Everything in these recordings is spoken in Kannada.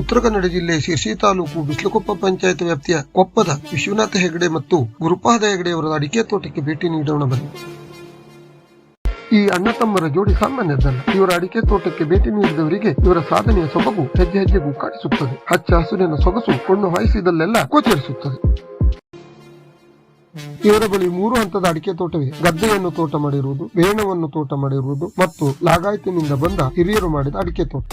ಉತ್ತರ ಕನ್ನಡ ಜಿಲ್ಲೆ ಶಿರ್ಸಿ ತಾಲೂಕು ಬಿಸ್ಲಕೊಪ್ಪ ಪಂಚಾಯತ್ ವ್ಯಾಪ್ತಿಯ ಕೊಪ್ಪದ ವಿಶ್ವನಾಥ ಹೆಗಡೆ ಮತ್ತು ಗುರುಪಾದ ಹೆಗಡೆಯವರ ಅಡಿಕೆ ತೋಟಕ್ಕೆ ಭೇಟಿ ನೀಡೋಣ ಬನ್ನಿ. ಈ ಅಣ್ಣ ತಮ್ಮರ ಜೋಡಿ ಸಾಮಾನ್ಯದ್ದಲ್ಲ ಇವರ ಅಡಿಕೆ ತೋಟಕ್ಕೆ ಭೇಟಿ ನೀಡಿದವರಿಗೆ ಇವರ ಸಾಧನೆಯ ಸೊಬಗು ಹೆಜ್ಜೆ ಹೆಜ್ಜೆಗೂ ಕಾಣಿಸುತ್ತದೆ. ಹಚ್ಚ ಹಸುರಿನ ಸೊಗಸು ಕೊಂಡು ಹಾಯಿಸಿದಲ್ಲೆಲ್ಲ ಗೋಚರಿಸುತ್ತದೆ. ಇವರ ಬಳಿ ಮೂರು ಹಂತದ ಅಡಿಕೆ ತೋಟವಿದೆ. ಗದ್ದೆಯನ್ನು ತೋಟ ಮಾಡಿರುವುದು, ಬೇಣವನ್ನು ತೋಟ ಮಾಡಿರುವುದು ಮತ್ತು ಲಾಗಾಯತಿನಿಂದ ಬಂದ ಹಿರಿಯರು ಮಾಡಿದ ಅಡಿಕೆ ತೋಟ.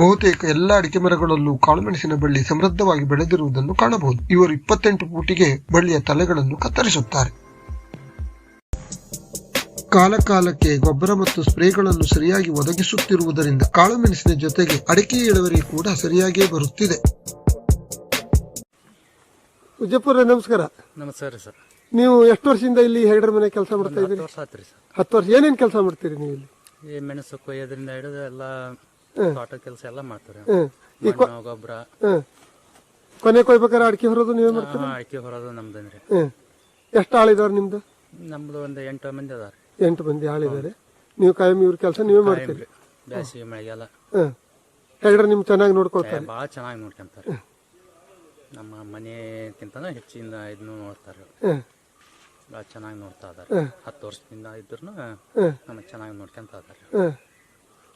ಬಹುತೇಕ ಎಲ್ಲ ಅಡಿಕೆ ಮರಗಳಲ್ಲೂ ಕಾಳುಮೆಣಸಿನ ಬಳ್ಳಿ ಸಮೃದ್ಧವಾಗಿ ಬೆಳೆದಿರುವುದನ್ನು ಕಾಣಬಹುದು. ಇವರು ಇಪ್ಪತ್ತೆಂಟು ಫೂಟಿಗೆ ಬಳ್ಳಿಯ ತಲೆಗಳನ್ನು ಕತ್ತರಿಸುತ್ತಾರೆ. ಕಾಲಕಾಲಕ್ಕೆ ಗೊಬ್ಬರ ಮತ್ತು ಸ್ಪ್ರೇಗಳನ್ನು ಸರಿಯಾಗಿ ಒದಗಿಸುತ್ತಿರುವುದರಿಂದ ಕಾಳುಮೆಣಸಿನ ಜೊತೆಗೆ ಅಡಿಕೆ ಇಳುವರಿ ಕೂಡ ಸರಿಯಾಗಿಯೇ ಬರುತ್ತಿದೆ. ವಿಜಯಪುರ ನಮಸ್ಕಾರ. ನಮಸ್ಕಾರ ಸರ್. ನೀವು ಎಷ್ಟು ವರ್ಷದಿಂದ ಇಲ್ಲಿ ಹೆಗಡರ ಮನೆ ಕೆಲಸ ಮಾಡ್ತಾ ಇದ್ದೀರಿ? ವರ್ಷ ಹತ್ತು ವರ್ಷ. ಏನೇನು ಕೆಲಸ ಮಾಡ್ತೀರಿ ನೀವು ಇಲ್ಲಿ? ಈ ಮೆಣಸು ಕೊಯ್ಯೋದ್ರಿಂದ ಹಿಡಿದು ಎಲ್ಲ ತೋಟ ಕೆಲಸ ಎಲ್ಲ ಮಾಡ್ತಾರೆ. ಗೊಬ್ಬರ. ಕೊನೆ ಕೊಯ್ಬೇಕಾದ್ರೆ ಅಡಿಕೆ ಹೊರೋದು ನೀವೇ ಮಾಡ್ತೀರಾ? ಅಡಿಕೆ ಹೊರೋದು ನಮ್ದಂದ್ರೆ ಎಷ್ಟು ಇದಾವ್ರಿ ನಿಮ್ದು? ನಮ್ದು ಒಂದು ಎಂಟು ಮಂದಿ ಅದಾರ ಎಂಟು ಮಂದಿ ಆಳಿದ್ದಾರೆ ನೀವು ಕಾಯಂ ಇವ್ರ ಕೆಲಸ ನೀವೇ ಮಾಡ್ತೀರಿ? ಬ್ಯಾಸಿಗೆ ಮಳೆಗೆಲ್ಲ. ಹ್ಮ್. ನಿಮ್ಗೆ ನಿಮ್ ಚೆನ್ನಾಗಿ ನೋಡ್ಕೊಳ್ತಾರೆ. ಭಾಳ ಚೆನ್ನಾಗಿ ನೋಡ್ಕೊಂತಾರೆ. ನಮ್ಮ ಮನೆಗಿಂತನೂ ಹೆಚ್ಚಿಂದ ಇದನ್ನು ನೋಡ್ತಾರೆ. ಭಾಳ ಚೆನ್ನಾಗಿ ನೋಡ್ತಾ ಇದ್ದಾರೆ. ಹತ್ತು ವರ್ಷದಿಂದ ಇದ್ರು ಹ್ಮ್. ನಮಗೆ ಚೆನ್ನಾಗಿ ನೋಡ್ಕೊಂತ ಇದ್ದಾರೆ.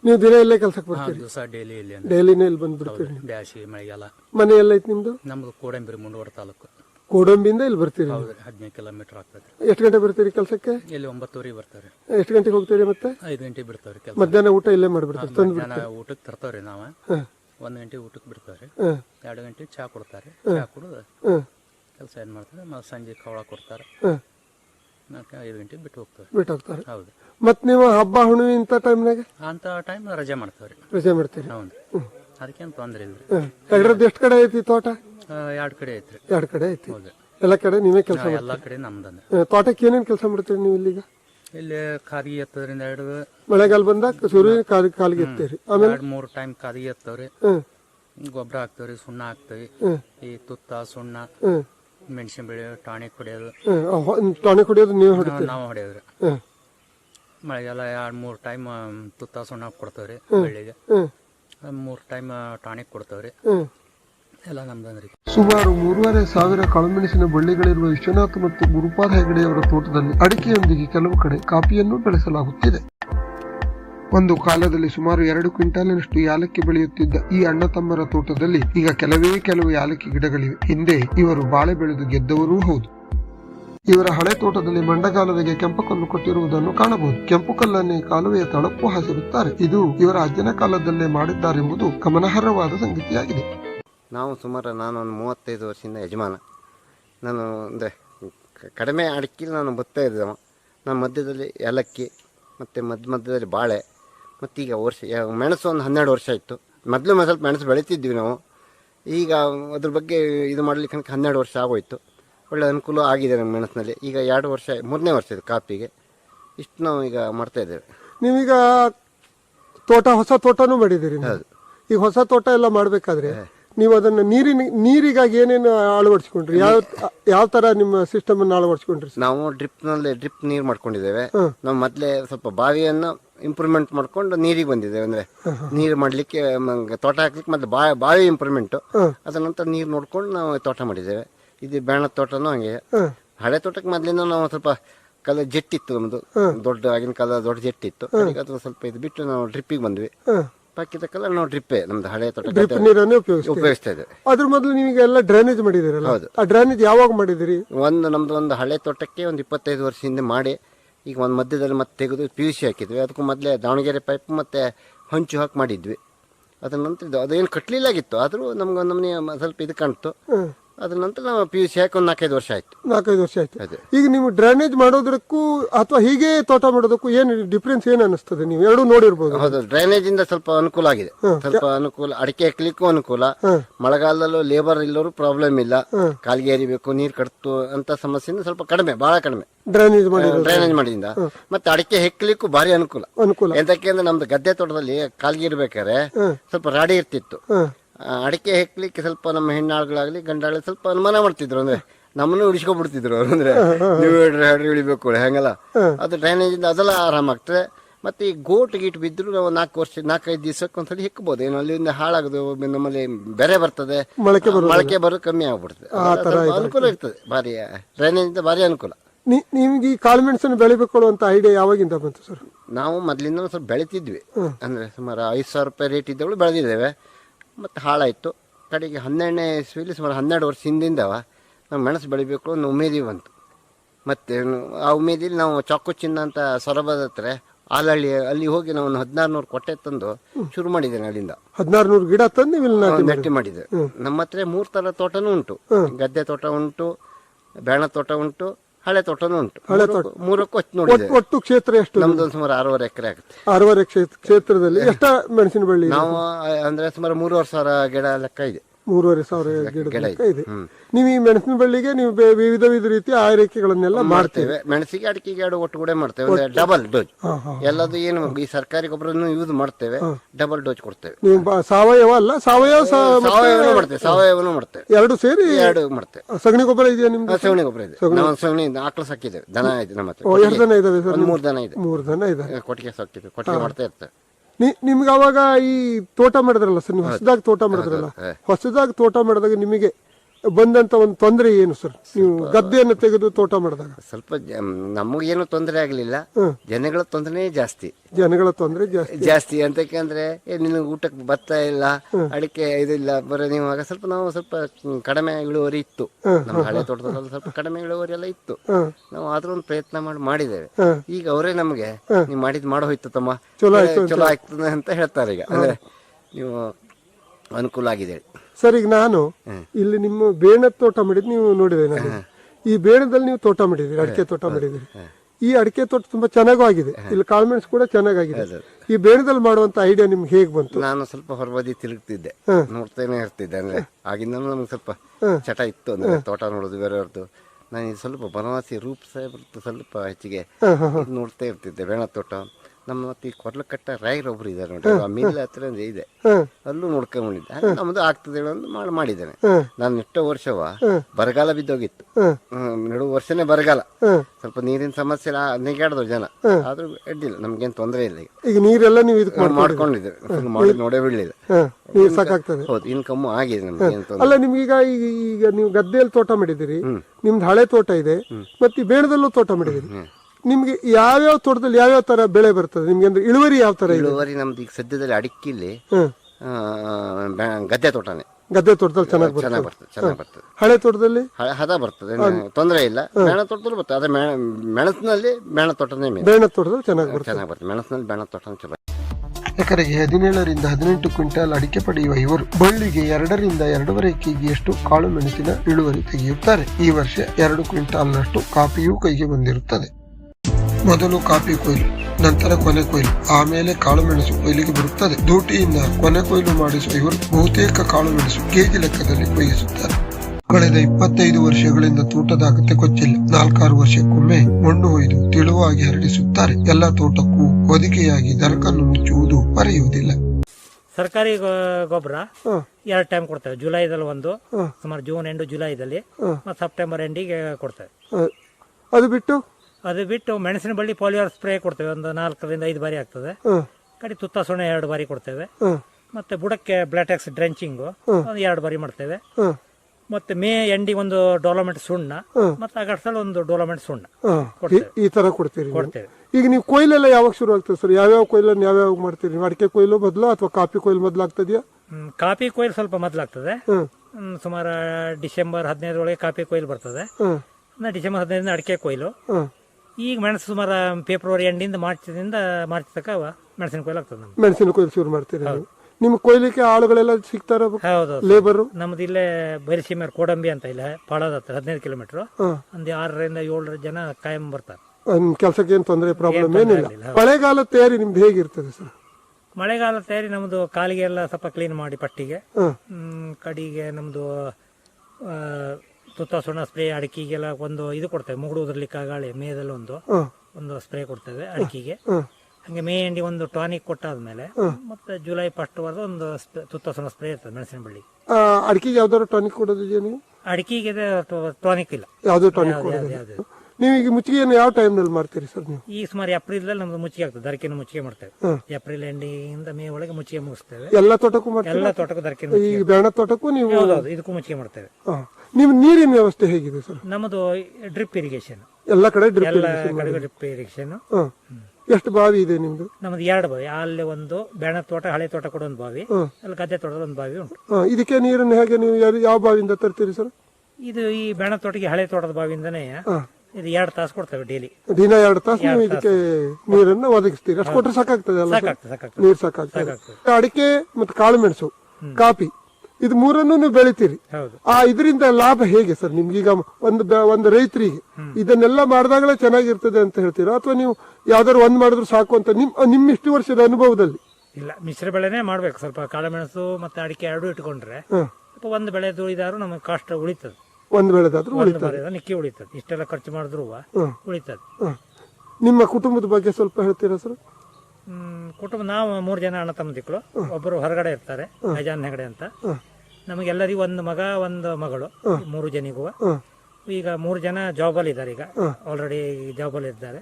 ನೀವು ದಿನ ಇಲ್ಲೇ ಕೆಲಸಕ್ಕೆ ಬರ್ತೀರಿ? ದಿವಸ ಡೈಲಿ ಇಲ್ಲಿ ಡೈಲಿನೇ ಇಲ್ಲಿ ಬಂದ್ಬಿಡ್ತೀರಿ ಬ್ಯಾಸಿ ಮಳೆಗಾಲ ಮನೆ ಎಲ್ಲ ಐತಿ ನಿಮ್ದು? ನಮ್ದು ಕೋಡಂಬಿರಿ ಮುಂಡೋಡ ತಾಲೂಕು. ಕೋಡಂಬಿಯಿಂದ ಇಲ್ಲಿ ಬರ್ತೀರಿ ಹೌದು ಹದಿನೈದು ಕಿಲೋಮೀಟರ್ ಆಗ್ತದೆ ಎಷ್ಟು ಗಂಟೆ ಬರ್ತೀರಿ ಕೆಲಸಕ್ಕೆ? ಇಲ್ಲಿ ಒಂಬತ್ತುವರೆಗೆ ಬರ್ತಾರೆ. ಎಷ್ಟು ಗಂಟೆಗೆ ಹೋಗ್ತೀರಿ ಮತ್ತೆ? ಐದು ಗಂಟೆ ಬಿಡ್ತಾರೆ ಕೆಲಸ. ಮಧ್ಯಾಹ್ನ ಊಟ ಇಲ್ಲೇ ಮಾಡ್ಬಿಡ್ತೀರಿ ತಂದು ಮಧ್ಯಾಹ್ನ ಊಟಕ್ಕೆ ತರ್ತಾವ್ರಿ ನಾವು. ಒಂದು ಗಂಟೆ ಊಟಕ್ಕೆ ಬಿಡ್ತಾರೆ. ಎರಡು ಗಂಟೆ ಚಹಾ ಕೊಡ್ತಾರೆ. ಚಹಾ ಕುಡಿದು ಕೆಲಸ ಏನ್ ಮಾಡ್ತಾರೆ ಮತ್ತೆ ಸಂಜೆ ಕವಳ ಕೊಡ್ತಾರೆ. ನಾಲ್ಕು ಐದು ಗಂಟೆಗೆ ಬಿಟ್ಟು ಹೋಗ್ತಾವೆ. ಬಿಟ್ಟು ಹೋಗ್ತಾರೆ ಹೌದು. ಮತ್ತೆ ನೀವು ಹಬ್ಬ ಹುಣ್ಣಿಮೆ ಇಂಥ ಟೈಮ್ನಾಗ? ಅಂತ ಟೈಮ್ ರಜೆ ಮಾಡ್ತಾವ್ರಿ. ರಜೆ ಮಾಡ್ತೀರಿ. ಹೌದು. ಅದಕ್ಕೇನು ತೊಂದರೆ ಇಲ್ಲ ಎರಡರದ್ದು ಎಷ್ಟು ಕಡೆ ಐತಿ ತೋಟ? ಎರಡು ಕಡೆ ಐತ್ರಿ. ಎರಡು ಕಡೆ ಐತಿ. ಹೌದು. ಎಲ್ಲ ಕಡೆ ನೀವೇ ಕೆಲಸ ಎಲ್ಲ ಕಡೆ ನಮ್ದಂದ್ರೆ ತೋಟಕ್ಕೆ ಏನೇನು ಕೆಲಸ ಮಾಡ್ತೀರಿ ನೀವು ಇಲ್ಲಿಗ? ಇಲ್ಲಿ ಕಾದಿಗೆ ಎತ್ತದ್ರಿಂದ ಹಿಡಿದು ಮಳೆಗಾಲ ಬಂದಾಗ ಸೂರ್ಯ ಕಾಲ್ ಕಾಲಿಗೆ ಎತ್ತೀರಿ. ಆಮೇಲೆ? ಎರಡು ಮೂರು ಟೈಮ್ ಕಾದಿಗೆ ಎತ್ತವ್ರಿ. ಗೊಬ್ಬರ ಹಾಕ್ತವ್ರಿ ಸುಣ್ಣ ಹಾಕ್ತೇವಿ. ಈ ತುತ್ತ ಸುಣ್ಣ. ಮೆಣಸಿನ ಬೆಳೆ ಟಾಣಿಕ್ ಹೊಡೆಯೋದು ಟಾಣಿಕ್ ಟಾನಿಕ್ ಹೊಡಿಯೋದು ನೀವು ಹೊಡಿತೀರಿ? ನಾವು ಹೊಡೆಯೋದ್ರಿ. ಹ್ಮ್. ಮಳೆಗೆಲ್ಲ ಎರಡು ಮೂರು ಟೈಮ್ ತುತ್ತ ಸುಣ್ಣ ಕೊಡ್ತೇವ್ರಿ ಬೆಳ್ಳಿಗೆ. ಹ್ಮ್ ಮೂರು ಟೈಮ್ ಟಾನಿಕ್ ಕೊಡ್ತೇವ್ರಿ. ಹ್ಮ್. ಎಲ್ಲ ನಮ್ದಂದ್ರಿ. ಸುಮಾರು ಮೂರುವರೆ ಸಾವಿರ ಕಾಳುಮೆಣಸಿನ ಬಳ್ಳಿಗಳಿರುವ ವಿಶ್ವನಾಥ್ ಮತ್ತು ಗುರುಪಾದ ಹೆಗಡೆಯವರ ತೋಟದಲ್ಲಿ ಅಡಿಕೆಯೊಂದಿಗೆ ಕೆಲವು ಕಡೆ ಕಾಫಿಯನ್ನು ಬೆಳೆಸಲಾಗುತ್ತಿದೆ. ಒಂದು ಕಾಲದಲ್ಲಿ ಸುಮಾರು ಎರಡು ಕ್ವಿಂಟಾಲಿನಷ್ಟು ಯಾಲಕ್ಕಿ ಬೆಳೆಯುತ್ತಿದ್ದ ಈ ಅಣ್ಣ ತಮ್ಮರ ತೋಟದಲ್ಲಿ ಈಗ ಕೆಲವೇ ಕೆಲವು ಯಾಲಕ್ಕಿ ಗಿಡಗಳಿವೆ. ಹಿಂದೆ ಇವರು ಬಾಳೆ ಬೆಳೆದು ಗೆದ್ದವರೂ ಹೌದು. ಇವರ ಹಳೆ ತೋಟದಲ್ಲಿ ಮಂಡಗಾಲದಿಗೆ ಕೆಂಪು ಕಲ್ಲು ಕೊಟ್ಟಿರುವುದನ್ನು ಕಾಣಬಹುದು. ಕೆಂಪು ಕಲ್ಲನ್ನೇ ಕಾಲುವೆಯ ತಳಪು ಹಾಸಿರುತ್ತಾರೆ. ಇದು ಇವರ ಅಜ್ಜನ ಕಾಲದಲ್ಲೇ ಮಾಡಿದ್ದಾರೆಂಬುದು ಗಮನಾರ್ಹವಾದ ಸಂಗತಿಯಾಗಿದೆ. ನಾವು ಸುಮಾರು ನಾನು ಒಂದು ಮೂವತ್ತೈದು ವರ್ಷದಿಂದ ಯಜಮಾನ. ನಾನು ಅಂದರೆ ಕಡಿಮೆ ಅಡಿಕೆಲಿ ನಾನು ಬತ್ತಾ ಇದ್ದವ ನಾನು ಮಧ್ಯದಲ್ಲಿ ಏಲಕ್ಕಿ ಮತ್ತು ಮಧ್ಯ ಮಧ್ಯದಲ್ಲಿ ಬಾಳೆ ಮತ್ತೀಗ ವರ್ಷ ಮೆಣಸು ಒಂದು ಹನ್ನೆರಡು ವರ್ಷ ಇತ್ತು ಮೊದಲು ಒಂದು ಸ್ವಲ್ಪ ಮೆಣಸು ಬೆಳೀತಿದ್ವಿ ನಾವು. ಈಗ ಅದ್ರ ಬಗ್ಗೆ ಇದು ಮಾಡಲಿಕ್ಕೆ ನನಗೆ ಹನ್ನೆರಡು ವರ್ಷ ಆಗೋಯ್ತು. ಒಳ್ಳೆ ಅನುಕೂಲ ಆಗಿದೆ ನಮ್ಮ ಮೆಣಸಿನಲ್ಲಿ. ಈಗ ಎರಡು ವರ್ಷ ಮೂರನೇ ವರ್ಷ ಇದು ಕಾಪಿಗೆ. ಇಷ್ಟು ನಾವು ಈಗ ಮಾಡ್ತಾ ಇದ್ದೇವೆ. ನೀವೀಗ ತೋಟ ಹೊಸ ತೋಟನೂ ಮಾಡಿದ್ದೀರಿ ಅದು ಹೌದು. ಈಗ ಹೊಸ ತೋಟ ಎಲ್ಲ ಮಾಡಬೇಕಾದ್ರೆ ನೀವು ಅದನ್ನು ನೀರಿನ ನೀರಿಗಾಗಿ ಏನೇನು ಅಳವಡಿಸ್ಕೊಂಡ್ರಿ? ಯಾವ ಯಾವ ಥರ ನಿಮ್ಮ ಸಿಸ್ಟಮನ್ನು ಅಳವಡಿಸ್ಕೊಂಡ್ರಿ? ನಾವು ಡ್ರಿಪ್ನಲ್ಲಿ ಡ್ರಿಪ್ ನೀರು ಮಾಡ್ಕೊಂಡಿದ್ದೇವೆ. ನಾವು ಮೊದಲೇ ಸ್ವಲ್ಪ ಬಾವಿಯನ್ನು ಇಂಪ್ರೂವ್ಮೆಂಟ್ ಮಾಡ್ಕೊಂಡು ನೀರಿಗೆ ಬಂದಿದೆ. ಅಂದ್ರೆ ನೀರು ಮಾಡಲಿಕ್ಕೆ ತೋಟ ಹಾಕ್ಲಿಕ್ಕೆ ಮತ್ತೆ ಬಾಯ್ ಬಾವಿ ಇಂಪ್ರೂವ್ಮೆಂಟ್ ಅದ ನಂತರ ನೀರು ನೋಡ್ಕೊಂಡು ನಾವು ತೋಟ ಮಾಡಿದ್ದೇವೆ. ಇದು ಬೇಣ ತೋಟನೂ ಹಂಗೆ. ಹಳೆ ತೋಟಕ್ಕೆ ಮೊದಲಿಂದ ನಾವು ಸ್ವಲ್ಪ ಕಲ ಜೆಟ್ಟಿತ್ತು ನಮ್ದು. ದೊಡ್ಡ ಆಗಿನ ಕಾಲ ದೊಡ್ಡ ಜೆಟ್ಟಿತ್ತು ಈಗ ಅದು ಸ್ವಲ್ಪ ಇದು ಬಿಟ್ಟು ನಾವು ಡ್ರಿಪ್ಪಿಗೆ ಬಂದ್ವಿ. ಬಾಕಿದ ಬಾಕಿದಕ್ಕೆಲ್ಲ ನಾವು ಡ್ರಿಪ್ಪೇ ನಮ್ದು ಹಳೆ ತೋಟ ಡ್ರಿಪ್ ನೀರನ್ನೇ ಉಪಯೋಗಿಸ್ತಾ ಇದ್ದೇವೆ. ಅದ್ರ ಮೊದಲು ನಿಮಗೆ ಎಲ್ಲ ಡ್ರೈನೇಜ್ ಮಾಡಿದಿರಲ್ಲ ಹೌದು. ಆ ಡ್ರೈನೇಜ್ ಯಾವಾಗ ಮಾಡಿದಿರಿ ಒಂದು ನಮ್ದು ಒಂದು ಹಳೆ ತೋಟಕ್ಕೆ ಒಂದು ಇಪ್ಪತ್ತೈದು ವರ್ಷ ಹಿಂದೆ ಮಾಡಿ ಈಗ ಒಂದು ಮಧ್ಯದಲ್ಲಿ ಮತ್ತೆ ತೆಗೆದು ಪಿ ಯು ಸಿ ಹಾಕಿದ್ವಿ. ಅದಕ್ಕೂ ಮೊದಲೇ ದಾವಣಗೆರೆ ಪೈಪ್ ಮತ್ತು ಹಂಚು ಹಾಕಿ ಮಾಡಿದ್ವಿ. ಅದ್ರ ನಂತರ ಅದೇನು ಕಟ್ಲಿಲ್ಲಾಗಿತ್ತು. ಆದರೂ ನಮ್ಗೆ ಮ- ಸ್ವಲ್ಪ ಇದು ಕಾಣ್ತು. ಅದ್ರ ನಂತರ ನಾವು ಪಿ ಯು ಸಿ ಹಾಕಿ ಒಂದು ನಾಲ್ಕೈದು ವರ್ಷ ಆಯ್ತು. ನಾಲ್ಕೈದು ವರ್ಷ ಆಯ್ತು. ಅದೇ. ಈಗ ನೀವು ಡ್ರೈನೇಜ್ ಮಾಡೋದಕ್ಕೂ ಅಥವಾ ಹೀಗೆ ತೋಟ ಮಾಡೋದಕ್ಕೂ ಏನು ಡಿಫ್ರೆನ್ಸ್ ಏನು ಅನಿಸ್ತದೆ ನೀವು? ಎರಡು ನೋಡಿರ್ಬೋದು. ಹೌದು ಡ್ರೈನೇಜ್ ಇಂದ ಸ್ವಲ್ಪ ಅನುಕೂಲ ಆಗಿದೆ. ಸ್ವಲ್ಪ ಅನುಕೂಲ ಅಡಿಕೆ ಹಾಕ್ಲಿಕ್ಕೂ ಅನುಕೂಲ. ಮಳೆಗಾಲದಲ್ಲೂ ಲೇಬರ್ ಇಲ್ಲರೂ ಪ್ರಾಬ್ಲಮ್ ಇಲ್ಲ. ಕಾಲಿಗೆ ಎರಿಬೇಕು ನೀರು ಕಟ್ತು ಅಂತ ಸಮಸ್ಯೆಯಿಂದ ಸ್ವಲ್ಪ ಕಡಿಮೆ ಬಹಳ ಕಡಿಮೆ. ಡ್ರೈನೇಜ್ ಮಾಡಿ ಡ್ರೈನೇಜ್ ಮಾಡಿದಿಂದ ಮತ್ತೆ ಅಡಿಕೆ ಹೆಕ್ಲಿಕ್ಕೂ ಭಾರಿ ಅನುಕೂಲ. ಅನುಕೂಲ. ಎಂತಕ್ಕೆ ಅಂದ್ರೆ ನಮ್ದು ಗದ್ದೆ ತೋಟದಲ್ಲಿ ಕಾಲ್ಗೆ ಇರ್ಬೇಕಾದ್ರೆ ಸ್ವಲ್ಪ ರಾಡಿ ಇರ್ತಿತ್ತು. ಅಡಿಕೆ ಹೆಕ್ಲಿಕ್ಕೆ ಸ್ವಲ್ಪ ನಮ್ಮ ಹೆಣ್ಣಾಳುಗಳಾಗ್ಲಿ ಗಂಡಾಳು ಸ್ವಲ್ಪ ಅನುಮಾನ ಮಾಡ್ತಿದ್ರು ಅಂದ್ರೆ ನಮ್ಮನ್ನು ಉಳಿಸ್ಕೊಬಿಡ್ತಿದ್ರು ಅವ್ರು ಅಂದ್ರೆ ನೀವು ಹೇಳ್ರಿ ಹೇಳ್ರಿ ಇಳಿಬೇಕು ಹೆಂಗಲ್ಲ. ಅದು ಡ್ರೈನೇಜಿಂದ ಅದೆಲ್ಲ ಆರಾಮಾಗ್ತದೆ ಮತ್ತೆ ಈ ಗೋಟ್ ಗೀಟ್ ಬಿದ್ದರೂ ನಾವು ನಾಲ್ಕು ವರ್ಷ ನಾಲ್ಕೈದು ದಿವಸಕ್ಕೆ ಒಂದ್ಸಲಿ ಹಿಕ್ಬೋದು. ಏನು ಅಲ್ಲಿಂದ ಹಾಳಾಗದು ನಮ್ಮಲ್ಲಿ ಬೆರೆ ಬರ್ತದೆ. ಮೊಳಕೆ ಬರೋದು. ಕಮ್ಮಿ ಆಗ್ಬಿಡ್ತದೆ. ಅನುಕೂಲ ಇರ್ತದೆ. ಭಾರಿ ಡ್ರೈನೇಜ್ ಭಾರಿ ಅನುಕೂಲ. ನಿಮ್ಗೆ ಈ ಕಾಳುಮೆಣಸನ್ನು ಬೆಳಿಬೇಕು ಅಂತ ಐಡಿಯಾ ಯಾವಾಗಿಂದ ಬಂತು ಸರ್? ನಾವು ಮೊದಲಿಂದ ಸ್ವಲ್ಪ ಬೆಳಿತಿದ್ವಿ. ಅಂದ್ರೆ ಸುಮಾರು ಐದು ಸಾವಿರ ರೂಪಾಯಿ ರೇಟ್ ಇದ್ದವಳು ಬೆಳೆದಿದ್ದೇವೆ. ಮತ್ತು ಹಾಳಾಯಿತು. ಕಡೆಗೆ ಹನ್ನೆರಡನೇ ಇಸ್ವಿಲಿ ಸುಮಾರು ಹನ್ನೆರಡು ವರ್ಷ ಹಿಂದಿಂದವ. ನಾವು ಮೆಣಸು ಬೆಳಿಬೇಕು ಅನ್ನೋ ಉಮೇದಿ ಬಂತು. ಮತ್ತು ಆ ಉಮೇದಿಲಿ ನಾವು ಚಾಕು ಚಿನ್ನ ಅಂತ ಸೊರಬದ ಹತ್ರ ಆಲಹಳ್ಳಿ ಅಲ್ಲಿ ಹೋಗಿ ನಾವು ಒಂದು ಹದಿನಾರು ನೂರು ಕೊಟ್ಟೆ ತಂದು ಶುರು ಮಾಡಿದ್ದೇನೆ ಅಲ್ಲಿಂದ. ಹದಿನಾರು ನೂರು ಗಿಡ ತಂದು ನೆಟ್ಟಿ ಮಾಡಿದ್ದೆ. ನಮ್ಮ ಹತ್ರ ಮೂರು ಥರ ತೋಟನೂ ಉಂಟು. ಗದ್ದೆ ತೋಟ ಉಂಟು ಬೇಣ ತೋಟ ಉಂಟು ಹಳೆ ತೋಟನೂ ಉಂಟು ತೋಟ. ಮೂರಕ್ಕೂ ಹಚ್ಚಿ ಒಟ್ಟು- ಒಟ್ಟು ಕ್ಷೇತ್ರ ಎಷ್ಟು ನಮ್ದು ಒಂದು ಸುಮಾರು ಆರೂವರೆ ಎಕರೆ ಆಗುತ್ತೆ. ಆರೂವರೆ ಕ್ಷೇತ್ರ ಕ್ಷೇತ್ರದಲ್ಲಿ ಎಷ್ಟ ಮೆಣಸಿನ ಬಳ್ಳಿ ನಾವು ಆ, ಅಂದ್ರೆ ಸುಮಾರು ಮೂರುವರೆ ಸಾವಿರ ಗಿಡ ಲೆಕ್ಕ ಇದೆ. ಮೂರುವರೆ ಸಾವಿರ ಗಿಡದ ಇದೆ. ನೀವು ಈ ಮೆಣಸಿನ ಬಳ್ಳಿಗೆ ನೀವು ಬೆ- ವಿವಿಧ ವಿವಿಧ ರೀತಿಯ ಆರೈಕೆಗಳನ್ನೆಲ್ಲ ಮಾಡ್ತೀವಿ. ಮೆಣಸಿಗೆ ಅಡಿಕೆಗೆ ಎರಡು ಒಟ್ಟುಗೂಡೆ ಮಾಡ್ತೇವೆ. ಡಬಲ್ ಡೋಜ್ ಹಾ, ಹಾ. ಎಲ್ಲದು ಏನು ಈ ಸರ್ಕಾರಿ ಗೊಬ್ಬರನ್ನು ಯೂಸ್ ಮಾಡ್ತೇವೆ. ಡಬಲ್ ಡೋಜ್ ಕೊಡ್ತೇವೆ. ನೀವು ಬ- ಸಾವಯವ ಅಲ್ಲ ಸಾವಯವ ಸಾವಯವ ಸಾವಯವನು ಮಾಡ್ತೇವೆ ಸಾವಯವನು ಮಾಡ್ತೇವೆ. ಎರಡು ಸೇರಿ ಎರಡು ಮಾಡ್ತೇವೆ. ಸಗಣಿ ಗೊಬ್ಬರ ಇದೆಯಾ ನಿಮ್ದು? ಆ, ಸಗಣಿ ಗೊಬ್ಬರ ಇದೆ. ನಾವು ಸಗಣಿ ಆಕಳ ಸಾಕಿದ್ದೇವೆ. ದನ ಇದೆ ನಮ್ಮ ಹತ್ರ. ಓ, ಎರಡು ದನ ಇದಾವೆ ಸರ್ ಒಂದು ಮೂರು ದನ ಇದೆ. ಮೂರು ಜನ ಇದೆ ಕೊಟ್ಟಿಗೆ ಸಾಕ್ತಿದ್ವಿ ಕೊಟ್ಟಿಗೆ ಮಾಡ್ತಾ ಇರ್ತೇವೆ. ನಿಮ್ಗೆ ಅವಾಗ ಈ ತೋಟ ಮಾಡಿದ್ರಲ್ಲ ಸರ್ ನೀವು ಹೊಸದಾಗಿ ತೋಟ ಮಾಡಿದ್ರಲ್ಲ. ಹೊಸದಾಗಿ ತೋಟ ಮಾಡಿದಾಗ ನಿಮಗೆ ಬಂದಂತ ಒಂದು ತೊಂದರೆ ಏನು ಸರ್ ನೀವು ಗದ್ದೆಯನ್ನು ತೆಗೆದು ತೋಟ ಮಾಡಿದಾಗ? ಸ್ವಲ್ಪ ಜ- ನಮಗೇನು ತೊಂದರೆ ಆಗಲಿಲ್ಲ. ಜನಗಳ ತೊಂದರೆನೇ ಜಾಸ್ತಿ. ಜನಗಳ ತೊಂದರೆ ಜಾಸ್ತಿ. ಅಂತ ಕೇಂದ್ರೆ ಏ ನಿನಗೆ ಊಟಕ್ಕೆ ಭತ್ತ ಇಲ್ಲ ಅಡಿಕೆ ಇದಿಲ್ಲ ಬರೀ ನೀವು ಆಗ ಸ್ವಲ್ಪ ನಾವು ಸ್ವಲ್ಪ ಕಡಿಮೆ ಇಳುವರಿ ಇತ್ತು. ನಮ್ಮ ಹಳೆ ತೋಟದಲ್ಲಿ ಸ್ವಲ್ಪ ಕಡಿಮೆ ಇಳುವರಿ ಎಲ್ಲ ಇತ್ತು. ನಾವು ಆದ್ರೂ ಒಂದು ಪ್ರಯತ್ನ ಮಾಡಿ ಮಾಡಿದ್ದೇವೆ. ಈಗ ಅವರೇ ನಮಗೆ ನೀವು ಮಾಡಿದ್ ಮಾಡೋ ಹೋಯ್ತು ತಮ್ಮ. ಚಲೋ ಆಯ್ತು ಚಲೋ ಆಯ್ತು ಅಂತ ಹೇಳ್ತಾರೆ ಈಗ. ಅಂದ್ರೆ ನೀವು ಅನುಕೂಲ ಆಗಿದೆ. ಸರ್ ಈಗ ನಾನು ಇಲ್ಲಿ ನಿಮ್ಮ ಬೇಣದ ತೋಟ ಮಾಡಿದ್ ನೀವು ನೋಡಿದೆ ನಾನು. ಈ ಬೇಣದಲ್ಲಿ ನೀವು ತೋಟ ಮಾಡಿದಿರಿ ಅಡಿಕೆ ತೋಟ ಮಾಡಿದಿರಿ ಈ ಅಡಿಕೆ ತೋಟ ತುಂಬಾ ಚೆನ್ನಾಗೂ ಆಗಿದೆ. ಇಲ್ಲಿ ಕಾಳುಮೆಣಸು ಕೂಡ ಚೆನ್ನಾಗಿದೆ ಈ ಬೇಣದಲ್ಲಿ ಮಾಡುವಂತ ಐಡಿಯಾ ನಿಮ್ಗೆ ಹೇಗೆ ಬಂತು? ನಾನು ಸ್ವಲ್ಪ ಹೊರಬದಿ ತಿರುಗ್ತಿದ್ದೆ. ನೋಡ್ತೇನೆ ಇರ್ತಿದ್ದೆ ಅಂದ್ರೆ. ಆಗಿಂದ ನಮ್ಗೆ ಸ್ವಲ್ಪ ಚಟ ಇತ್ತು ಅಂದ್ರೆ ತೋಟ ನೋಡೋದು ಬೇರೆಯವ್ರದ್ದು. ನಾನು ಸ್ವಲ್ಪ ಬನವಾಸಿ ರೂಪ್ ಸಾಹೇಬ್ರದ್ದು ಸ್ವಲ್ಪ ಹೆಚ್ಚಿಗೆ ನೋಡ್ತಾ ಇರ್ತಿದ್ದೆ ಬೇಣ ತೋಟ. ನಮ್ಮ ಮತ್ತೆ ಈ ಕೊರ್ಲಕಟ್ಟ ರಾಯರ್ ಒಬ್ರು ಇದ್ದಾರೆ ನೋಡಿ ಆ ಮಿಲ್ ಹತ್ರ ಇದೆ. ಅಲ್ಲೂ ನೋಡ್ಕೊಂಡಿದ್ದೆ ನಮ್ದು ಆಗ್ತದೆ ಹೇಳೋ ಮಾಡಿ ಮಾಡಿದ್ದೇನೆ. ನಾನು ನೆಟ್ಟ ವರ್ಷವ ಬರಗಾಲ ಬಿದ್ದೋಗಿತ್ತು. ನಡು ವರ್ಷನೇ ಬರಗಾಲ. ಸ್ವಲ್ಪ ನೀರಿನ ಸಮಸ್ಯೆ ನೆಗಾಡಿದ್ರು ಜನ. ಆದ್ರೂ ಅಡ್ಡಿಲ್ಲ ನಮ್ಗೇನು ತೊಂದರೆ ಇಲ್ಲ ಈಗ. ನೀರೆಲ್ಲ ನೀವು ಇದು ಮಾಡಿ ಮಾಡಿ ನೋಡೇ ಬಿಡ್ಲಿಲ್ಲ. ನೀರು ಸಾಕಾಗ್ತದೆ. ಹೌದು ಇನ್ಕಮ್ ಆಗಿದೆ ನಮ್ಗೆ ಅಲ್ಲ ನಿಮ್ಗೀಗ ಈಗ ಈಗ ನೀವು ಗದ್ದೆಯಲ್ಲಿ ತೋಟ ಮಾಡಿದಿರಿ ನಿಮ್ದು ಹಳೆ ತೋಟ ಇದೆ. ಮತ್ತೆ ಬೇಣದಲ್ಲೂ ತೋಟ ಮಾಡಿದಿರಿ ನಿಮ್ಗೆ ಯಾವ್ಯಾವ ತೋಟದಲ್ಲಿ ಯಾವ್ಯಾವ ತರ ಬೆಳೆ ಬರ್ತದೆ? ನಿಮ್ಗೆ ಅಂದ್ರೆ ಇಳುವರಿ ಯಾವ ತರ ಇದೆ? ಇಳುವರಿ ನಮ್ದು ಈಗ ಸದ್ಯದಲ್ಲಿ ಅಡಿಕೆಲಿ ಇಲ್ಲಿ ಆ, ಬೆ- ಗದ್ದೆ ತೋಟನೇ. ಗದ್ದೆ ತೋಟದಲ್ಲಿ ಚೆನ್ನಾಗಿ ಬರ್ತದೆ. ಚೆನ್ನಾಗಿ ಬರ್ತದೆ ಚೆನ್ನಾಗಿ ಬರ್ತದೆ. ಹಳೆ ತೋಟದಲ್ಲಿ? ಹ- ಹದ ಬರ್ತದೆ ತೊಂದರೆ ಇಲ್ಲ. ಮೇಣ ತೋಟದಲ್ಲಿ ಬರ್ತದೆ ಅದೇ ಮೆ- ಮೆಣಸಿನಲ್ಲಿ ಮೇಣ ತೋಟನೇ ಮೇಣ ಬೇಣ ತೋಟದಲ್ಲಿ ಚೆನ್ನಾಗಿ ಬರ್ತದೆ. ಚೆನ್ನಾಗಿ ಬರ್ತದೆ. ಮೆಣಸಿನಲ್ಲಿ ಮೇಣ ತೋಟನೇ ಚಲೋ. ಎಕರೆಗೆ ಹದಿನೇಳರಿಂದ ಹದಿನೆಂಟು ಕ್ವಿಂಟಾಲ್ ಅಡಿಕೆ ಪಡೆಯುವ ಇವರು ಬಳ್ಳಿಗೆ ಎರಡರಿಂದ ಎರಡೂವರೆ ಕೆಜಿಯಷ್ಟು ಕಾಳು ಮೆಣಸಿನ ಇಳುವರಿ ತೆಗೆಯುತ್ತಾರೆ. ಈ ವರ್ಷ ಎರಡು ಕ್ವಿಂಟಾಲ್ನಷ್ಟು ಕಾಫಿಯೂ ಕೈಗೆ ಬಂದಿರುತ್ತದೆ. ಮೊದಲು ಕಾಫಿ ಕೊಯ್ಲು ನಂತರ ಕೊನೆ ಕೊಯ್ಲು ಆಮೇಲೆ ಕಾಳು ಮೆಣಸು ಕೊಯ್ಲಿಗೆ ಬರುತ್ತದೆ. ದೂಟಿಯಿಂದ ಕೊನೆ ಕೊಯ್ಲು ಮಾಡಿಸುವ ಇವರು ಬಹುತೇಕ ಕಾಳು ಮೆಣಸು ಕೆಜಿ ಲೆಕ್ಕದಲ್ಲಿ ಕೊಯ್ಯಿಸುತ್ತಾರೆ ಕಳೆದ ಇಪ್ಪತ್ತೈದು ವರ್ಷಗಳಿಂದ ತೋಟದ ಅಗತ್ಯ ಕೊಚ್ಚಿಲ್ಲ. ನಾಲ್ಕಾರು ವರ್ಷಕ್ಕೊಮ್ಮೆ ಮಣ್ಣು ಒಯ್ದು ತೆಳುವಾಗಿ ಹರಡಿಸುತ್ತಾರೆ. ಎಲ್ಲ ತೋಟಕ್ಕೂ ಹೊದಿಕೆಯಾಗಿ ದರಕನ್ನು ಮುಚ್ಚುವುದು ಮರೆಯುವುದಿಲ್ಲ. ಸರ್ಕಾರಿ ಗೊಬ್ಬರ ಎರಡು ಟೈಮ್ ಕೊಡ್ತೇವೆ. ಜುಲೈದಲ್ಲಿ ಒಂದು ಸುಮಾರು ಜೂನ್ ಎಂಡು ಜುಲೈದಲ್ಲಿ ಮತ್ತು ಸೆಪ್ಟೆಂಬರ್ ಎಂಡಿಗೆ ಕೊಡ್ತೇವೆ. ಅದು ಬಿಟ್ಟು? ಅದು ಬಿಟ್ಟು ಮೆಣಸಿನ ಬಳ್ಳಿ ಪಾಲಿಯೋರ್ ಸ್ಪ್ರೇ ಕೊಡ್ತೇವೆ. ಒಂದು ನಾಲ್ಕರಿಂದ ಐದು ಬಾರಿ ಆಗ್ತದೆ. ಕಡೆ ತುತ್ತ ಸೊಣೆ ಎರಡು ಬಾರಿ ಕೊಡ್ತೇವೆ. ಮತ್ತೆ ಬುಡಕ್ಕೆ ಬ್ಲಾಟೆಕ್ಸ್ ಡ್ರೆಂಚಿಂಗು ಒಂದು ಎರಡು ಬಾರಿ ಮಾಡ್ತೇವೆ. ಮತ್ತೆ ಮೇ ಎಂಡಿ ಒಂದು ಡೋಲಮೆಂಟ್ ಸುಣ್ಣ ಮತ್ತೆ ಆಗಸ್ಟಲ್ಲಿ ಒಂದು ಡೋಲಮೆಂಟ್ ಸುಣ್ಣ ಈ ತರ ಕೊಡ್ತೀರಿ. ಕೊಡ್ತೇವೆ. ಈಗ ನೀವು ಕೊಯ್ಲೆಲ್ಲ ಯಾವಾಗ ಶುರು ಆಗ್ತದೆ ಸರ್? ಯಾವ್ಯಾವ ಕೊಯ್ಲನ್ನು ಯಾವ್ಯಾವ ಮಾಡ್ತೀರಿ? ನೀವು ಅಡಿಕೆ ಕೊಯ್ಲು ಮೊದಲು ಅಥವಾ ಕಾಫಿ ಕೊಯ್ಲು ಬದಲಾಗ್ತದ್ಯಾ? ಕಾಫಿ ಕೊಯ್ಲು ಸ್ವಲ್ಪ ಮೊದಲಾಗ್ತದೆ ಸುಮಾರು ಡಿಸೆಂಬರ್ ಹದಿನೈದರೊಳಗೆ ಕಾಫಿ ಕೊಯ್ಲು ಬರ್ತದೆ. ಡಿಸೆಂಬರ್ ಹದಿನೈದರಿಂದ ಅಡಿಕೆ ಕೊಯ್ಲು. ಈಗ ಮೆಣಸು ಸುಮಾರು ಫೆಬ್ರವರಿ ಎಂಡಿಂದ ಮಾರ್ಚ್ದಿಂದ ಮಾರ್ಚ್ ತನಕ ಮೆಣಸಿನ ಕೊಯ್ಲು ಆಗ್ತದೆ ನಮ್ಗೆ ಮೆಣಸಿನ ಕೊಯ್ಲು ಶುರು ಮಾಡ್ತೀರಿ ನೀವು? ನಿಮ್ ಕೊಯ್ಲಿಕ್ಕೆ ಆಳುಗಳೆಲ್ಲ ಸಿಗ್ತಾರ ಹೌದು ಲೇಬರು ನಮ್ದು ಇಲ್ಲೇ ಮೇಲೆ ಕೋಡಂಬಿ ಅಂತ ಇಲ್ಲ ಪಾಳದ ಹತ್ರ ಹದಿನೈದು ಕಿಲೋಮೀಟರ್. ಒಂದು ಆರರಿಂದ ಏಳರ ಜನ ಕಾಯಂ ಬರ್ತಾರೆ. ಕೆಲಸಕ್ಕೆ ಏನು ತೊಂದರೆ ಪ್ರಾಬ್ಲಮ್ ಏನಿಲ್ಲ. ಮಳೆಗಾಲ ತಯಾರಿ ನಿಮ್ದು ಹೇಗಿರ್ತದೆ ಸರ್? ಮಳೆಗಾಲ ತಯಾರಿ ನಮ್ದು ಕಾಲಿಗೆ ಎಲ್ಲ ಸ್ವಲ್ಪ ಕ್ಲೀನ್ ಮಾಡಿ ಪಟ್ಟಿಗೆ. ಕಡಿಗೆ ನಮ್ದು ಆ, ತುತ್ತ ಸುಣ್ಣ ಸ್ಪ್ರೇ ಅಡಿಕೆಗೆಲ್ಲ ಒಂದು ಇದು ಕೊಡ್ತೇವೆ ಮುಗುಡು ಉದ್ರಲಿಕ್ಕೆ ಗಾಳಿ ಮೇದಲ್ಲಿ ಒಂದು. ಒಂದು ಸ್ಪ್ರೇ ಕೊಡ್ತೇವೆ ಅಡಿಕೆಗೆ. ಹಂಗೆ ಮೇ ಎಂಡಿ ಒಂದು ಟಾನಿಕ್ ಕೊಟ್ಟಾದ್ಮೇಲೆ ಮತ್ತೆ ಜುಲೈ ಫಸ್ಟ್ ವಾರದ ಒಂದು ತುತ್ತ ಸುಣ್ಣ ಸ್ಪ್ರೇ ಇರ್ತದೆ ಮೆಣಸಿನ ಬಳ್ಳಿ ಅಡಿಕೆಗೆ ಯಾವ್ದಾದ್ರು ಟಾನಿಕ್ ಕೊಡೋದಿದೆಯಾ ನೀವು? ಅಡಿಕೆಗೆ ಟಾನಿಕ್ ಇಲ್ಲ. ಯಾವ್ದು ಟಾನಿಕ್ ನೀವು ಈಗ ಮುಚ್ಚಿಗೆಯನ್ನು ಯಾವ ಟೈಮ್ನಲ್ಲಿ ಮಾಡ್ತೀರಿ ಸರ್ ನೀವು? ಈ ಸುಮಾರು ಏಪ್ರಿಲ್ ನಮ್ದು ಮುಚ್ಚಿಗೆ ಆಗ್ತದೆ ದರಕಿನ ಮುಚ್ಚಿಗೆ ಮಾಡ್ತೇವೆ. ಏಪ್ರಿಲ್ ಎಂಡಿಂಗ್ ಇಂದ ಮೇ ಒಳಗೆ ಮುಚ್ಚಿಗೆ ಮುಗಿಸ್ತೇವೆ. ಎಲ್ಲ ತೋಟಕ್ಕೂ ಎಲ್ಲ ತೋಟಕ್ಕೂ ದರಕಿನ ಈ ಬೇಣ ತೋಟಕ್ಕೂ ನೀವು ಹೌದೌದು ಇದಕ್ಕೂ ಮುಚ್ಚಿಗೆ ಮಾಡ್ತೇವೆ. ನಿಮ್ಮ ನೀರಿನ ವ್ಯವಸ್ಥೆ ಹೇಗಿದೆ ಸರ್? ನಮ್ಮದು ಡ್ರಿಪ್ ಇರಿಗೇಷನ್ ಎಲ್ಲ ಕಡೆ ಡ್ರಿಪ್ ಎಲ್ಲ ಕಡೆಗೂ ಡ್ರಿಪ್ ಇರಿಗೇಷನ್ ಎಷ್ಟು ಬಾವಿ ಇದೆ ನಿಮ್ದು? ನಮ್ದು ಎರಡು ಬಾವಿ. ಅಲ್ಲಿ ಒಂದು ಬೆಣ ತೋಟ ಹಳೆ ತೋಟ ಕೂಡ ಒಂದು ಬಾವಿ. ಅಲ್ಲಿ ಗದ್ದೆ ತೋಟದ ಒಂದು ಬಾವಿ ಉಂಟು. ಇದಕ್ಕೆ ನೀರನ್ನು ಹೇಗೆ ನೀವು ಯಾವ ಬಾವಿಯಿಂದ ತರ್ತೀರಿ ಸರ್? ಇದು ಈ ಬೇಣ ತೋಟಕ್ಕೆ ಹಳೆ ತೋಟದ ಬಾವಿಯಿಂದನೇ. ಇದು ಎರಡು ತಾಸು ಕೊಡ್ತೇವೆ ಡೈಲಿ ದಿನ ಎರಡು ತಾಸು ನೀವು ಇದಕ್ಕೆ ನೀರನ್ನು ಒದಗಿಸ್ತೀರಿ. ಅಷ್ಟು ಕೊಟ್ಟರೆ ಸಾಕಾಗ್ತದೆ ಅಲ್ಲ ಸರ್? ಸಾಕಾಗ್ತದೆ ಸಾಕಾಗ್ತದೆ. ನೀರು ಸಾಕಾಗ್ತದೆ. ಅಡಿಕೆ ಮತ್ತು ಕಾಳುಮೆಣಸು ಕಾಫಿ ಇದು ಮೂರನ್ನು ನೀವು ಬೆಳಿತೀರಿ. ಹೌದು. ಆ ಇದರಿಂದ ಲಾಭ ಹೇಗೆ ಸರ್ ನಿಮ್ಗೀಗ ಒಂದು ಬ- ಒಂದು ರೈತರಿಗೆ? ಇದನ್ನೆಲ್ಲ ಮಾಡಿದಾಗಲೇ ಚೆನ್ನಾಗಿರ್ತದೆ ಅಂತ ಹೇಳ್ತೀರಾ? ಅಥವಾ ನೀವು ಯಾವ್ದಾದ್ರು ಒಂದ್ ಮಾಡಿದ್ರು ಸಾಕು ಅಂತ ನಿಮ್ ನಿಮ್ಮ ಇಷ್ಟು ವರ್ಷದ ಅನುಭವದಲ್ಲಿ? ಇಲ್ಲ ಮಿಶ್ರ ಬೆಳೆನೇ ಮಾಡ್ಬೇಕು. ಸ್ವಲ್ಪ ಕಾಳುಮೆಣಸು ಮತ್ತೆ ಅಡಿಕೆ ಎರಡು ಇಟ್ಕೊಂಡ್ರೆ ಹ. ಸ್ವಲ್ಪ ಒಂದು ಬೆಳೆ ದುಡಿದಾರು ನಮಗೆ ಕಾಸ್ಟ್ ಉಳಿತದೆ. ಒಂದ್ ಬೆಳೆದಾದ್ರೂ ಉಳಿತದೆ. ನಿಕ್ಕಿ ಉಳಿತದೆ. ಇಷ್ಟೆಲ್ಲ ಖರ್ಚು ಮಾಡಿದ್ರು. ಉಳಿತದೆ. ನಿಮ್ಮ ಕುಟುಂಬದ ಬಗ್ಗೆ ಸ್ವಲ್ಪ ಹೇಳ್ತೀರಾ ಸರ್? ಕುಟುಂಬ ನಾವು ಮೂರು ಜನ ಅಣ್ಣ ತಮ್ಮದಿಕ್ಕಳು ಒಬ್ಬರು ಹೊರಗಡೆ ಇರ್ತಾರೆ ಅಜಾನ್ ಹೆಗಡೆ ಅಂತ. ನಮಗೆಲ್ಲರಿಗೂ ಒಂದು ಮಗ ಒಂದು ಮಗಳು ಮೂರು ಜನಿಗೂ. ಈಗ ಮೂರು ಜನ ಜಾಬಲ್ಲಿ ಇದ್ದಾರೆ ಈಗ. ಆಲ್ರೆಡಿ ಜಾಬಲ್ಲಿ ಇದ್ದಾರೆ.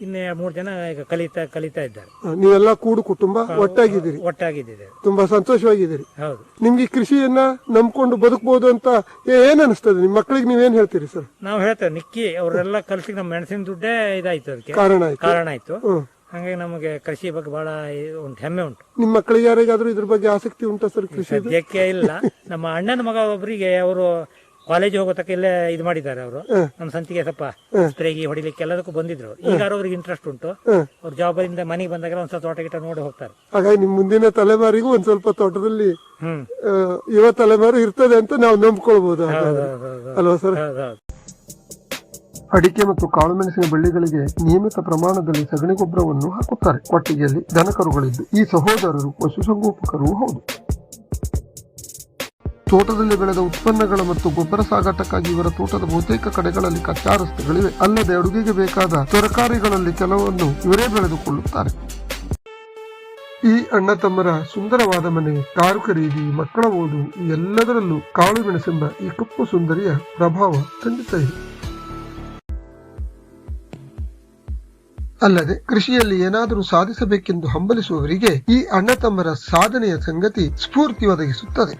ಇನ್ನು ಮೂರು ಜನ ಈಗ ಕಲಿತಾ ಕಲಿತಾ ಇದ್ದಾರೆ. ನೀವೆಲ್ಲ ಕೂಡು ಕುಟುಂಬ ಒಟ್ಟಾಗಿದ್ದೀರಿ. ಒಟ್ಟಾಗಿದ್ದೀರಿ. ತುಂಬಾ ಸಂತೋಷವಾಗಿದ್ದೀರಿ. ಹೌದು. ನಿಮ್ಗೆ ಈ ಕೃಷಿಯನ್ನ ನಂಬ್ಕೊಂಡು ಬದುಕಬಹುದು ಅಂತ ಏ- ಏನ್ ಅನಿಸ್ತದೆ ನಿಮ್ ಮಕ್ಕಳಿಗೆ ನೀವೇನ್ ಹೇಳ್ತೀರಿ ಸರ್? ನಾವು ಹೇಳ್ತೇವೆ ನಿಕ್ಕಿ ಅವರೆಲ್ಲ ಕಲ್ಸಿಗೆ ನಮ್ಮ ಮೆಣಸಿನ ದುಡ್ಡೇ ಇದಾಯ್ತು ಅದಕ್ಕೆ. ಕಾರಣ ಆಯ್ತು. ಕಾರಣ ಆಯ್ತು. ಹ್ಮ್ ಹಾಗಾಗಿ ನಮಗೆ ಕೃಷಿ ಬಗ್ಗೆ ಬಹಳ ಉಂಟು ಹೆಮ್ಮೆ ಉಂಟು. ನಿಮ್ ಮಕ್ಕಳಿಗೆ ಯಾರಿಗಾದ್ರೂ ಇದ್ರ ಬಗ್ಗೆ ಆಸಕ್ತಿ ಉಂಟಾ ಸರ್ ಕೃಷಿ ಸದ್ಯಕ್ಕೆ ಇಲ್ಲ. ನಮ್ಮ ಅಣ್ಣನ ಮಗ ಒಬ್ಬರಿಗೆ ಅವರು ಕಾಲೇಜ್ ಹೋಗೋ ತಕ್ಕ ಇಲ್ಲೇ ಇದು ಮಾಡಿದ್ದಾರೆ ಅವರು. ನಮ್ಮ ಸಂತಿಗೆ ಸ್ವಲ್ಪ ಸ್ಪ್ರೇಗಿ ಹೊಡಿಲಿಕ್ಕೆ ಎಲ್ಲದಕ್ಕೂ ಬಂದಿದ್ರು. ಈಗ ಅವ್ರಿಗೆ ಇಂಟ್ರೆಸ್ಟ್ ಉಂಟು. ಅವ್ರ ಜಾಬರಿಂದ ಮನೆಗೆ ಬಂದಾಗ ಒಂದ್ ಸ್ವಲ್ಪ ತೋಟ ಗಿಟ ನೋಡಿ ಹೋಗ್ತಾರೆ. ಹಾಗಾಗಿ ನಿಮ್ ಮುಂದಿನ ತಲೆಮಾರಿಗೂ ಒಂದ್ ಸ್ವಲ್ಪ ತೋಟದಲ್ಲಿ ಯುವ ತಲೆಮಾರು ಇರ್ತದೆ ಅಂತ ನಾವು ನಂಬ್ಕೊಳ್ಬಹುದು ಅಲ್ವಾ ಸರ್? ಅಡಿಕೆ ಮತ್ತು ಕಾಳುಮೆಣಸಿನ ಬಳ್ಳಿಗಳಿಗೆ ನಿಯಮಿತ ಪ್ರಮಾಣದಲ್ಲಿ ಸಗಣಿ ಗೊಬ್ಬರವನ್ನು ಹಾಕುತ್ತಾರೆ. ಕೊಟ್ಟಿಗೆಯಲ್ಲಿ ದನಕರುಗಳಿದ್ದು ಈ ಸಹೋದರರು ಪಶುಸಂಗೋಪಕರು ಹೌದು. ತೋಟದಲ್ಲಿ ಬೆಳೆದ ಉತ್ಪನ್ನಗಳ ಮತ್ತು ಗೊಬ್ಬರ ಸಾಗಾಟಕ್ಕಾಗಿ ಇವರ ತೋಟದ ಬಹುತೇಕ ಕಡೆಗಳಲ್ಲಿ ಕಚ್ಚಾ ರಸ್ತೆಗಳಿವೆ. ಅಲ್ಲದೆ ಅಡುಗೆಗೆ ಬೇಕಾದ ತರಕಾರಿಗಳಲ್ಲಿ ಕೆಲವನ್ನು ಇವರೇ ಬೆಳೆದುಕೊಳ್ಳುತ್ತಾರೆ. ಈ ಅಣ್ಣ ತಮ್ಮರ ಸುಂದರವಾದ ಮನೆ ಕಾರು ಖರೀದಿ ಮಕ್ಕಳ ಓದು ಎಲ್ಲದರಲ್ಲೂ ಕಾಳು ಮೆಣಸೆಂಬ ಈ ಕಪ್ಪು ಸುಂದರಿಯ ಪ್ರಭಾವ ಖಂಡಿತ ಇದೆ. ಅಲ್ಲದೆ ಕೃಷಿಯಲ್ಲಿ ಏನಾದರೂ ಸಾಧಿಸಬೇಕೆಂದು ಹಂಬಲಿಸುವವರಿಗೆ ಈ ಅಣ್ಣ ತಮ್ಮರ ಸಾಧನೆಯ ಸಂಗತಿ ಸ್ಫೂರ್ತಿ ಒದಗಿಸುತ್ತದೆ.